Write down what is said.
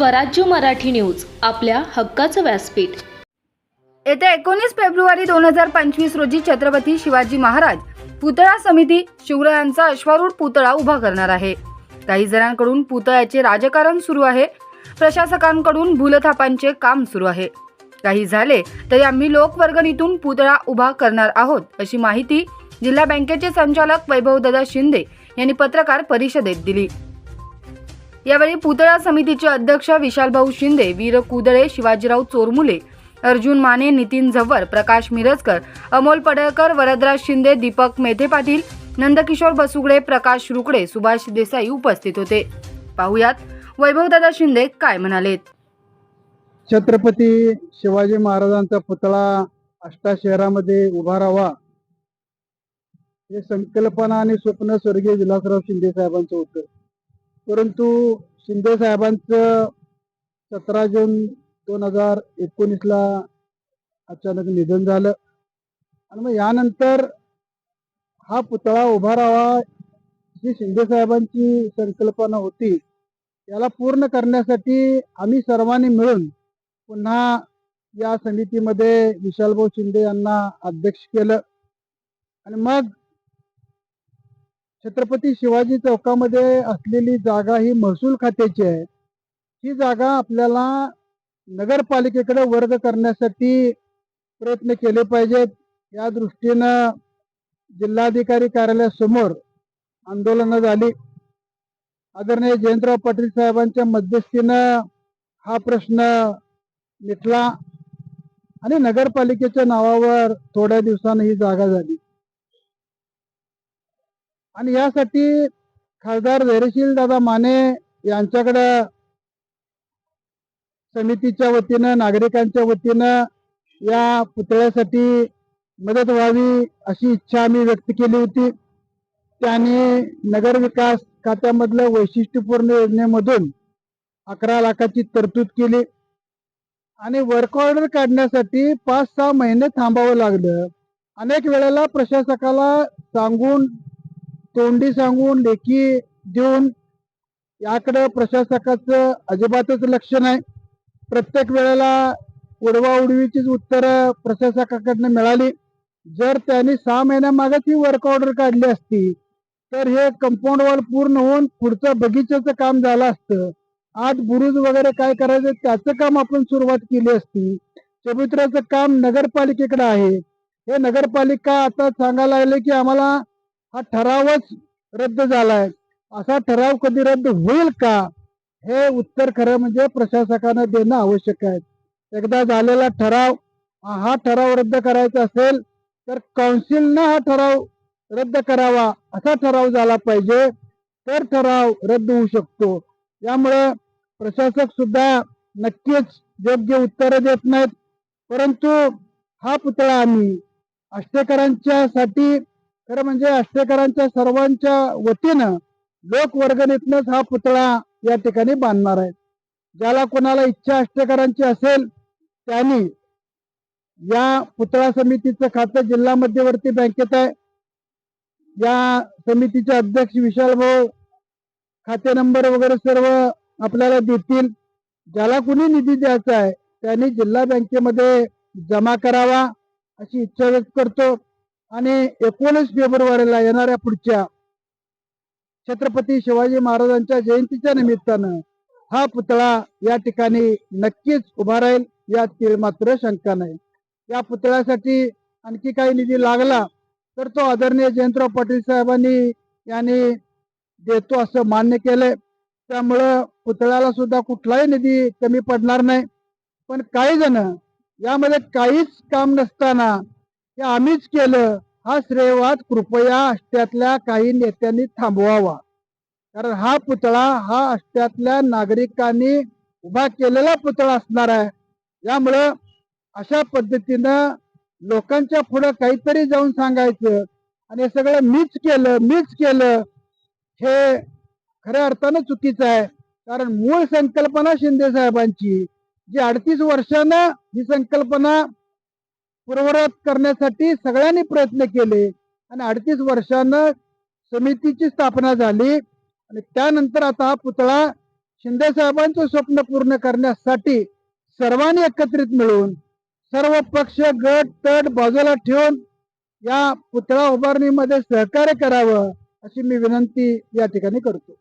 स्वराज्य मराठी न्यूज आपल्या हक्काचं व्यासपीठ. येत्या एकोणीस फेब्रुवारी दोन हजार पंचवीस रोजी छत्रपती शिवाजी महाराज पुतळा समिती शिवरायांचा अश्वारूढ पुतळा उभा करणार आहे. काही जणांकडून पुतळ्याचे राजकारण सुरू आहे. प्रशासकांकडून भूलथापांचे काम सुरू आहे. काही झाले तरी आम्ही लोकवर्गणीतून पुतळा उभा करणार आहोत अशी माहिती जिल्हा बँकेचे संचालक वैभवदादा शिंदे यांनी पत्रकार परिषदेत दिली. यावेळी पुतळा समितीचे अध्यक्ष विशालभाऊ शिंदे वीर कुदळे शिवाजीराव चोरमुले अर्जुन माने नितीन झव्वर प्रकाश मिरजकर अमोल पडळकर वरदराज शिंदे दीपक मेथे पाटील नंदकिशोर बसुगडे प्रकाश रुकडे सुभाष देसाई उपस्थित होते. पाहुयात वैभवदादा शिंदे काय म्हणालेत? छत्रपती शिवाजी महाराजांचा पुतळा आष्टा शहरामध्ये उभा राहावा. हे संकल्पना आणि स्वप्न स्वर्गीय विलासराव शिंदे साहेबांचं होतं. परंतु शिंदे साहेबांचं सतरा जून दोन हजार एकोणीसला अचानक निधन झालं. आणि मग यानंतर हा पुतळा उभा राहावा जी शिंदे साहेबांची संकल्पना होती. त्याला पूर्ण करण्यासाठी आम्ही सर्वांनी मिळून पुन्हा या समितीमध्ये विशालभाऊ शिंदे यांना अध्यक्ष केलं. आणि मग छत्रपती शिवाजी चौकामध्ये असलेली जागा ही महसूल खात्याची आहे. ही जागा आपल्याला नगरपालिकेकडे वर्ग करण्यासाठी प्रयत्न केले पाहिजेत. या दृष्टीनं जिल्हाधिकारी कार्यालयासमोर आंदोलनं झाली. आदरणीय जयंतराव पाटील साहेबांच्या मध्यस्थीनं हा प्रश्न मिटला आणि नगरपालिकेच्या नावावर थोड्या दिवसानं ही जागा झाली. आणि यासाठी खासदार धैर्यशील दादा माने यांच्याकडं समितीच्या वतीनं नागरिकांच्या वतीनं या पुतळ्यासाठी मदत व्हावी अशी इच्छा आम्ही व्यक्त केली होती. त्यांनी नगर विकास खात्यामधलं वैशिष्ट्यपूर्ण योजनेमधून अकरा लाखाची तरतूद केली. आणि वर्क ऑर्डर काढण्यासाठी पाच सहा महिने थांबावं लागलं. अनेक वेळेला प्रशासकाला सांगून तोंडी सांगून लेखी देऊन याकडं प्रशासकाचं अजिबातच लक्ष नाही. प्रत्येक वेळेला उडवा उडवीचीच उत्तरं प्रशासकाकडनं मिळाली. जर त्यांनी सहा महिन्यामागच ही वर्क ऑर्डर काढली असती तर हे कंपाऊंड वॉल पूर्ण होऊन पुढचं बगीच्याचं काम झालं असतं. आत बुरुज वगैरे काय करायचं त्याचं काम आपण सुरुवात केली असती. चबुतऱ्याचं काम नगरपालिकेकडे आहे. हे नगरपालिका आता सांगायला लागले की आम्हाला हा ठरावच रद्द झालाय. असा ठराव कधी रद्द होईल का? हे उत्तर खरं म्हणजे प्रशासकानं देणं आवश्यक आहे. एकदा झालेला ठराव हा ठराव रद्द करायचा असेल तर काउन्सिलनं हा ठराव रद्द करावा. असा ठराव झाला पाहिजे तर ठराव रद्द होऊ शकतो. यामुळे प्रशासक सुद्धा नक्कीच योग्य उत्तर देत नाहीत. परंतु हा पुतळा आम्ही आष्टेकरांच्या साठी खरं म्हणजे आष्टेकरांच्या सर्वांच्या वतीनं लोकवर्गणीतनच हा पुतळा या ठिकाणी बांधणार आहे. ज्याला कोणाला इच्छा आष्टेकरांची असेल त्यांनी या पुतळा समितीचं खातं जिल्हा मध्यवर्ती बँकेत आहे. या समितीचे अध्यक्ष विशाल भाऊ खाते नंबर वगैरे सर्व आपल्याला देतील. ज्याला कुणी निधी द्यायचा आहे त्यांनी जिल्हा बँकेमध्ये जमा करावा अशी इच्छा व्यक्त करतो. आणि एकोणीस फेब्रुवारीला येणाऱ्या पुढच्या छत्रपती शिवाजी महाराजांच्या जयंतीच्या निमित्तानं हा पुतळा या ठिकाणी नक्कीच उभा राहील यात मात्र शंका नाही. या पुतळ्यासाठी आणखी काही निधी लागला तर तो आदरणीय जयंतराव पाटील साहेबांनी यांनी देतो असं मान्य केलंय. त्यामुळं पुतळ्याला सुद्धा कुठलाही निधी कमी पडणार नाही. पण काही जण यामध्ये काहीच काम नसताना हे आम्हीच केलं. हा श्रेयवाद कृपया अष्ट्यातल्या काही नेत्यांनी थांबवावा. कारण हा पुतळा हा अष्ट्यातल्या नागरिकांनी उभा केलेला पुतळा असणार आहे. यामुळं अशा पद्धतीनं लोकांच्या पुढं काहीतरी जाऊन सांगायचं. आणि हे सगळं मीच केलं मीच केलं हे खऱ्या अर्थानं चुकीचं आहे. कारण मूळ संकल्पना शिंदे साहेबांची. जी अडतीस वर्षानं ही संकल्पना पूर्ववत करण्यासाठी सगळ्यांनी प्रयत्न केले आणि अडतीस वर्षानं समितीची स्थापना झाली. आणि त्यानंतर आता हा पुतळा शिंदे साहेबांचं स्वप्न पूर्ण करण्यासाठी सर्वांनी एकत्रित मिळून सर्व पक्ष गट तट बाजूला ठेवून या पुतळा उभारणीमध्ये सहकार्य करावं अशी मी विनंती या ठिकाणी करतो.